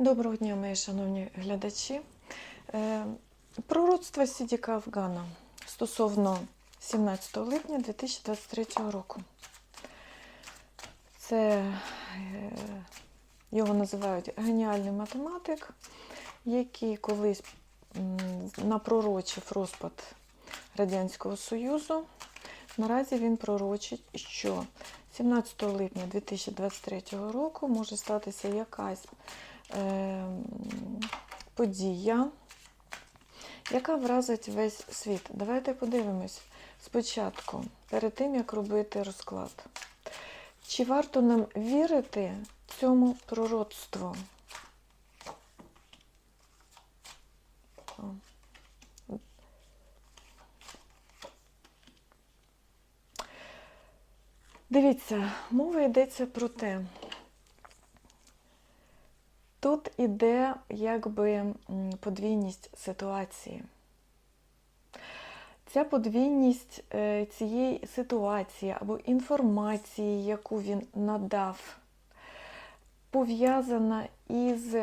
Доброго дня, мої шановні глядачі. Е, Пророцтво Сідіка Афгана стосовно 17 липня 2023 року. Це е, його називають геніальний математик, який колись напророчив розпад Радянського Союзу. Наразі він пророчить, що 17 липня 2023 року може статися якась подія, яка вразить весь світ. Давайте подивимось спочатку, перед тим, як робити розклад. Чи варто нам вірити цьому пророцтву? Дивіться, мова йдеться про те. Тут іде якби подвійність ситуації. Ця подвійність е, цієї ситуації або інформації, яку він надав, пов'язана із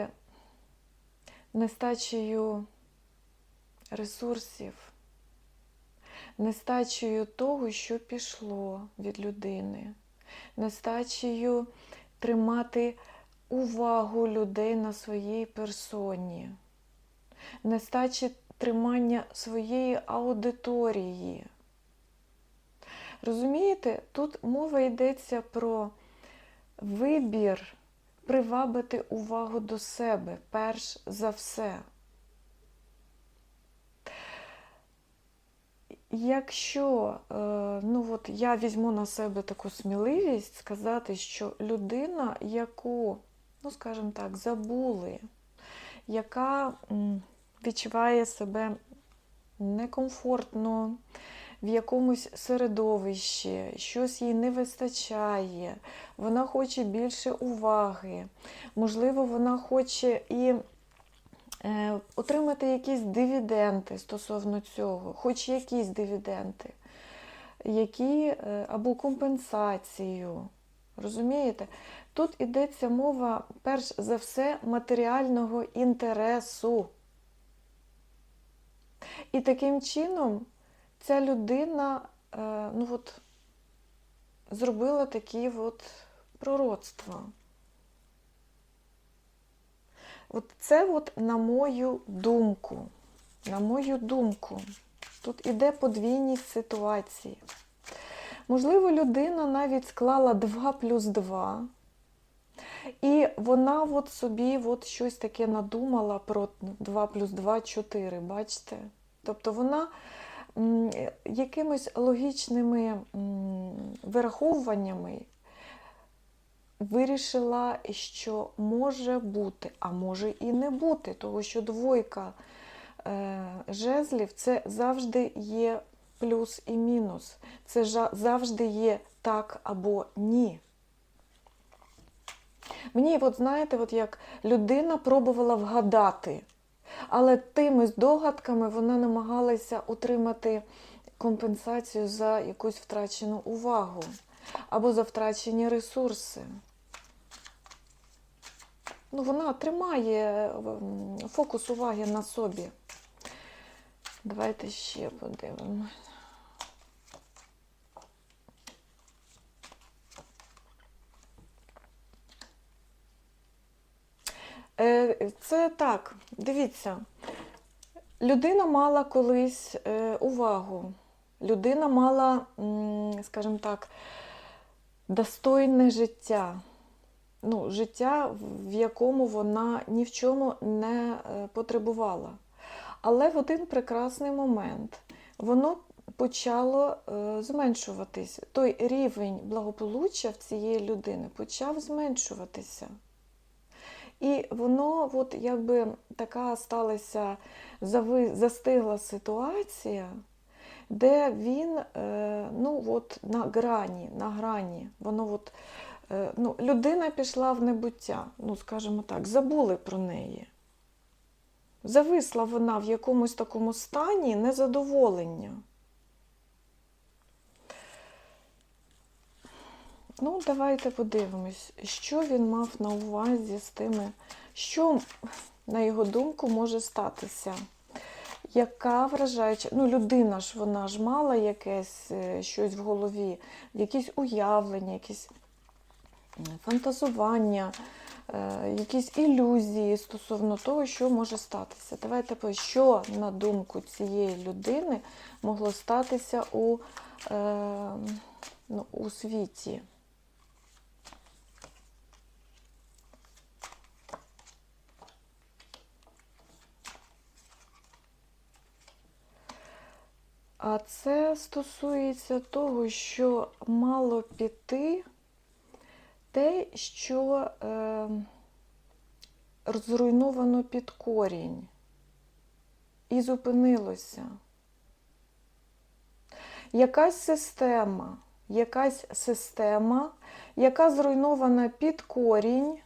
нестачею ресурсів, нестачею того, що пішло від людини, нестачею тримати увагу людей на своїй персоні, нестачі тримання своєї аудиторії. Розумієте, тут мова йдеться про вибір привабити увагу до себе перш за все. Якщо е, ну от я візьму на себе таку сміливість сказати, що людина, яку, ну скажімо так, забули, яка відчуває себе некомфортно в якомусь середовищі, щось їй не вистачає, вона хоче більше уваги, можливо, вона хоче і е, отримати якісь дивіденти стосовно цього, хоч якісь дивіденти, які, е, або компенсацію. Розумієте? Тут йдеться мова, перш за все, матеріального інтересу. І таким чином ця людина е, ну от, зробила такі от пророцтва. От це от на мою думку. На мою думку, тут іде подвійність ситуації. Можливо, людина навіть склала 2 плюс 2, і вона от собі от щось таке надумала про 2 плюс 2 4, бачите? Тобто вона якимись логічними вираховуваннями вирішила, що може бути, а може і не бути, тому що двойка е, жезлів це завжди є плюс і мінус. Це завжди є так або ні. Мені, от знаєте, от як людина пробувала вгадати, але тими здогадками вона намагалася отримати компенсацію за якусь втрачену увагу або за втрачені ресурси. Ну, вона тримає фокус уваги на собі. Давайте ще подивимось. Е, Це так, дивіться, людина мала колись е, увагу, людина мала, скажімо так, достойне життя. Ну, життя, в якому вона ні в чому не е, потребувала. Але в один прекрасний момент воно почало е, зменшуватись. Той рівень благополуччя в цієї людини почав зменшуватися. І воно, от якби така сталася застигла ситуація, де він е, ну, от на грані, на грані, воно от, е, ну, людина пішла в небуття, ну, скажімо так, забули про неї. Зависла вона в якомусь такому стані незадоволення. Ну, давайте подивимось, що він мав на увазі з тими, Що, на його думку, може статися? Яка вражаюча, ну людина ж вона ж мала якесь е, щось в голові, якісь уявлення, якісь фантазування, якісь ілюзії стосовно того, що може статися. Давайте по що, на думку цієї людини, могло статися у, е, ну, у світі. А це стосується того, що мало піти те, що е, зруйновано під корінь і зупинилося. Якась система, якась система, яка зруйнована під корінь,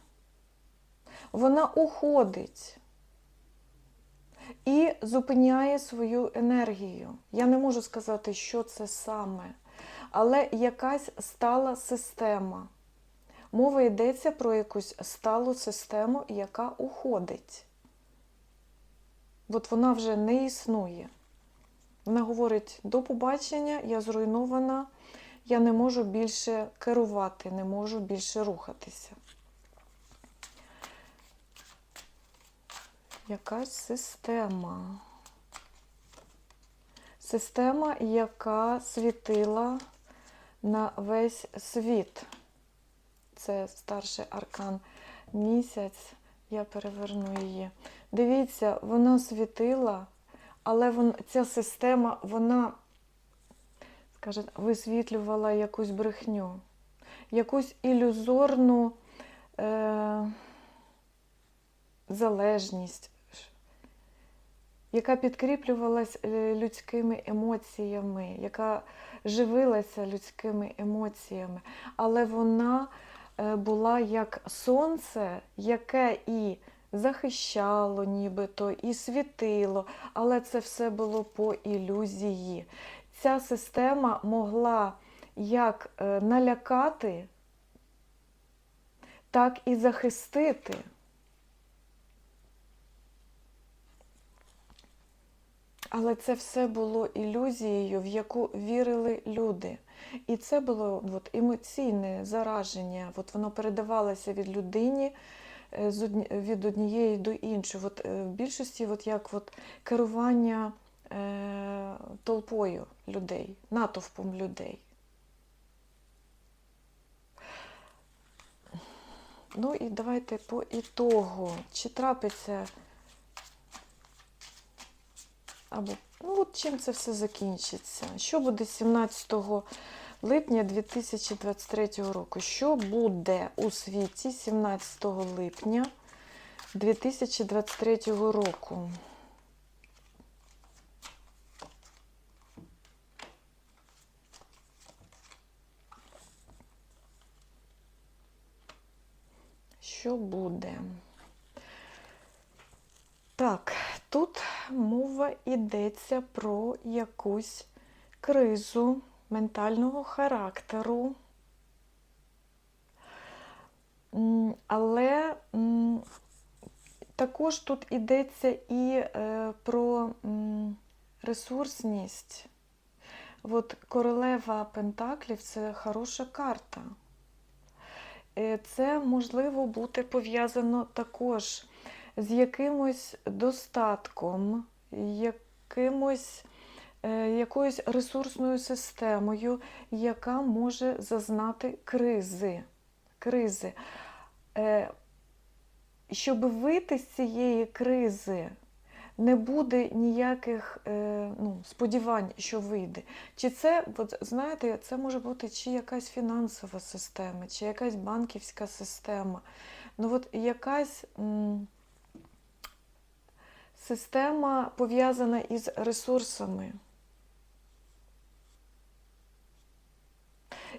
вона уходить і зупиняє свою енергію. Я не можу сказати, що це саме, але якась стала система. Мова йдеться про якусь сталу систему, яка уходить. От вона вже не існує. Вона говорить: до побачення, я зруйнована, я не можу більше керувати, не можу більше рухатися. Якась система. Система, яка світила на весь світ. Це старший аркан місяць. Я переверну її. Дивіться, вона світила, але вон, ця система, вона, скажімо, висвітлювала якусь брехню, якусь ілюзорну е- залежність, яка підкріплювалась е, людськими емоціями, яка живилася людськими емоціями, але вона була як сонце, яке і захищало нібито, і світило, але це все було по ілюзії. Ця система могла як е, налякати, так і захистити. Але це все було ілюзією, в яку вірили люди. І це було от, емоційне зараження. От воно передавалося від людині е, від однієї до іншої. От, е, в більшості от, як от, керування е, толпою людей, натовпом людей. Ну і давайте по ітогу. Чи трапиться або ну от чим це все закінчиться? Що буде 17 липня 2023 року? Що буде у світі 17 липня 2023 року? Що буде? Так, тут мова йдеться про якусь кризу ментального характеру. Але також тут йдеться і е, про ресурсність. От королева Пентаклів це хороша карта. Е, Це можливо бути пов'язано також з якимось достатком, якимось, е, якоюсь ресурсною системою, яка може зазнати кризи. кризи. Е, Щоб вийти з цієї кризи, не буде ніяких е, ну, сподівань, що вийде. Чи це, от, знаєте, це може бути чи якась фінансова система, чи якась банківська система. Ну, от якась. Система пов'язана із ресурсами,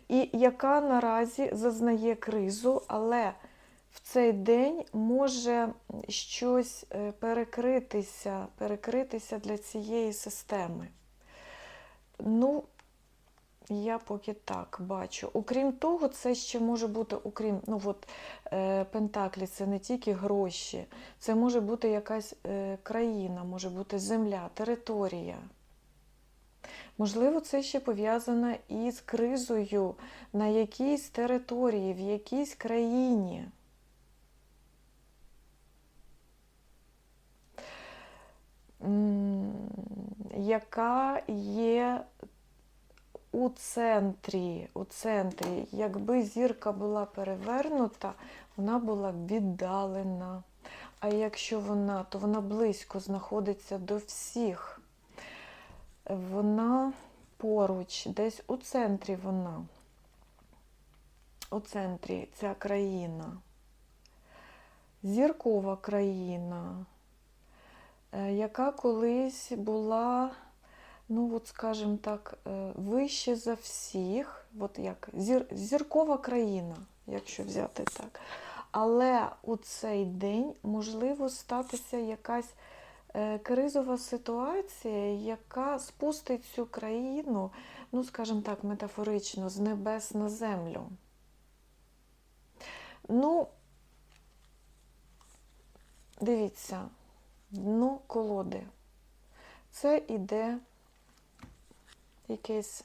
і яка наразі зазнає кризу, але в цей день може щось е, перекритися, перекритися для цієї системи. Ну, Я поки так бачу. Окрім того, це ще може бути, окрім, ну от е, Пентаклі, це не тільки гроші, це може бути якась е, країна, може бути земля, територія. Можливо, це ще пов'язано із кризою на якійсь території, в якійсь країні. Яка є у центрі, у центрі, якби зірка була перевернута, вона була б віддалена. А якщо вона, то вона близько знаходиться до всіх. Вона поруч, десь у центрі вона. У центрі ця країна. Зіркова країна, е, яка колись була ну от скажімо так, е, вище за всіх, от як зір, зіркова країна, якщо взяти так. Але у цей день можливо статися якась е, кризова ситуація, яка спустить цю країну, ну, скажімо так, метафорично, з небес на землю. Ну, дивіться, дно колоди. Це іде якесь.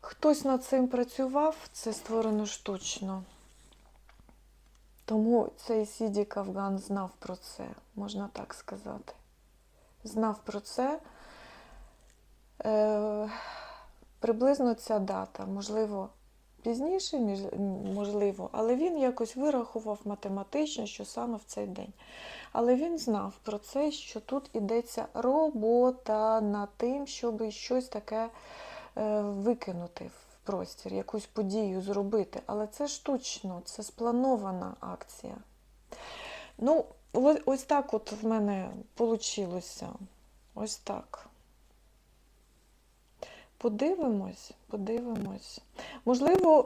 Хтось над цим працював, це створено штучно. Тому цей Сіді Кавган знав про це, можна так сказати. Знав про це. Е, приблизно ця дата, можливо, пізніше, можливо, але він якось вирахував математично, що саме в цей день. Але він знав про це, що тут ідеться робота над тим, щоб щось таке е, викинути в простір, якусь подію зробити. Але це штучно, це спланована акція. Ну, ось так от в мене вийшло. Ось так. Подивимось, подивимось. Можливо,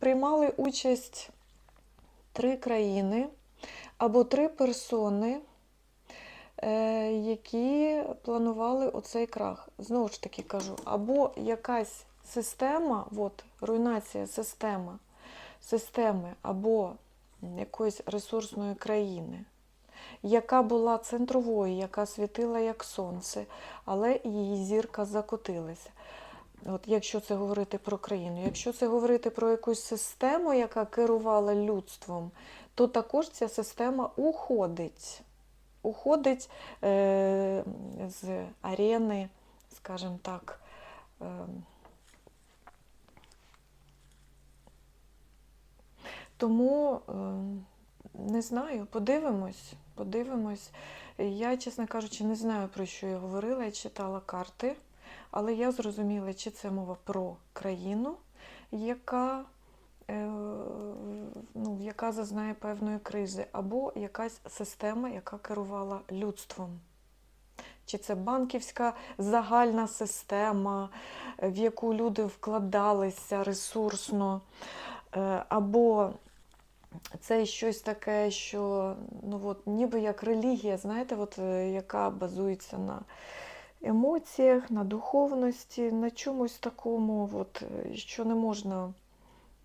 приймали участь три країни або три персони, е, які планували оцей крах. Знову ж таки кажу, або якась система, от, руйнація система, системи або якоїсь ресурсної країни, яка була центровою, яка світила як сонце, але її зірка закотилася. От якщо це говорити про країну, якщо це говорити про якусь систему, яка керувала людством, то також ця система уходить. Уходить е, з арени, скажімо так. Е, тому е, не знаю, подивимось, подивимось. Я, чесно кажучи, не знаю, про що я говорила, я читала карти. Але я зрозуміла, чи це мова про країну, яка, е, ну, яка зазнає певної кризи, або якась система, яка керувала людством. Чи це банківська загальна система, в яку люди вкладалися ресурсно, е, або це щось таке, що ну, от, ніби як релігія, знаєте, от, е, яка базується на емоціях, на духовності, на чомусь такому, от, е, що не можна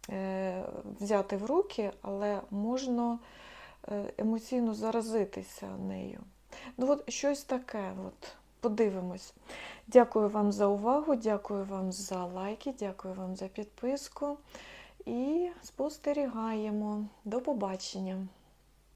е, взяти в руки, але можна е, емоційно заразитися нею. Ну, от щось таке. От. Подивимось. Дякую вам за увагу, дякую вам за лайки, дякую вам за підписку. І спостерігаємо. До побачення!